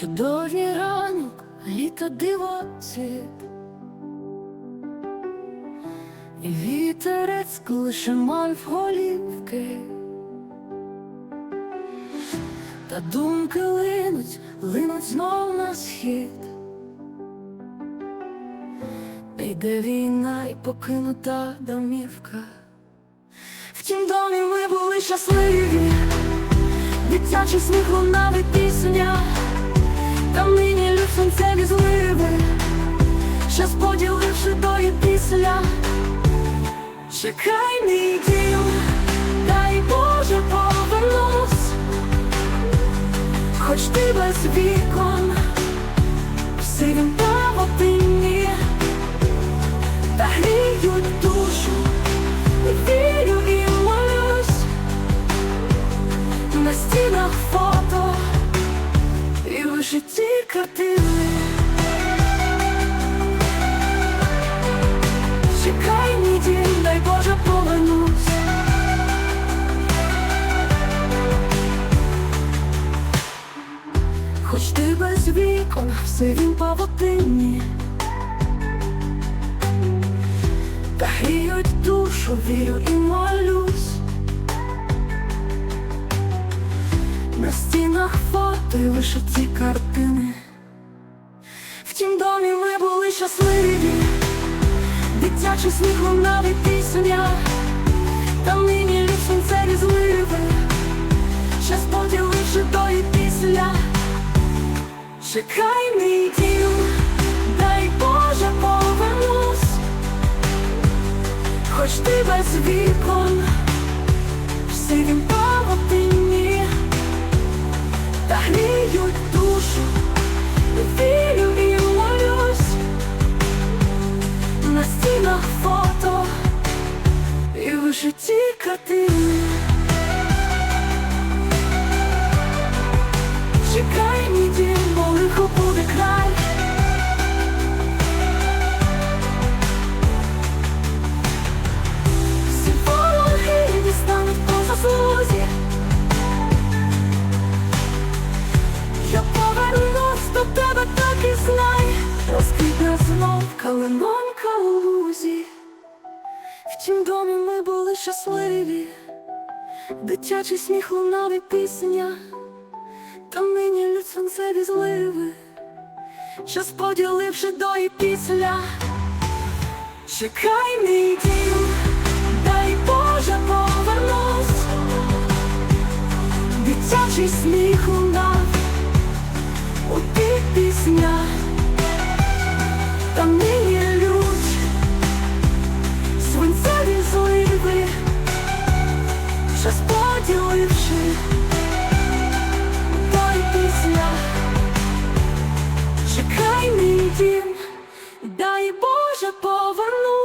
Чудовий ранок, літо диво цвіт І вітерець клише мальв голівки Та думки линуть, линуть знов на схід. Йде війна і покинута домівка. В тім домі ми були щасливі. Дитячий сміх лунав і пісня Там нині лють сонцеві зливи Щас поділивши до і після. Чекай мій дім, дай Боже повернусь. Хоч ти без вікон сивім павутинні Та гріють душу Вірю і молюсь. На стінах фото І вишиті картини. Чекай мій дай Боже повернусь. Хоч ти без вікон, все він павутинні Та гріють душу, вірю і молюсь На стінах фото і вишиті картини. В тім домі ми були щасливі. Дитячий сміх лунав і пісня. Там нині лють сонцеві зливи Щас поділивши до і після. Чекай мій дім, дай Боже повернусь. Хоч ти без вікон. В сивім Вірю і молюсь. На стінах фото І вишиті картини. Чекай Тім домі ми були щасливі. Дитячий сміх лунав і пісня Там нині лють сонцеві зливи. Щас поділивши до і після. Чекай мій дім, дай Боже повернусь. Дитячий сміх він, дай Боже поверну.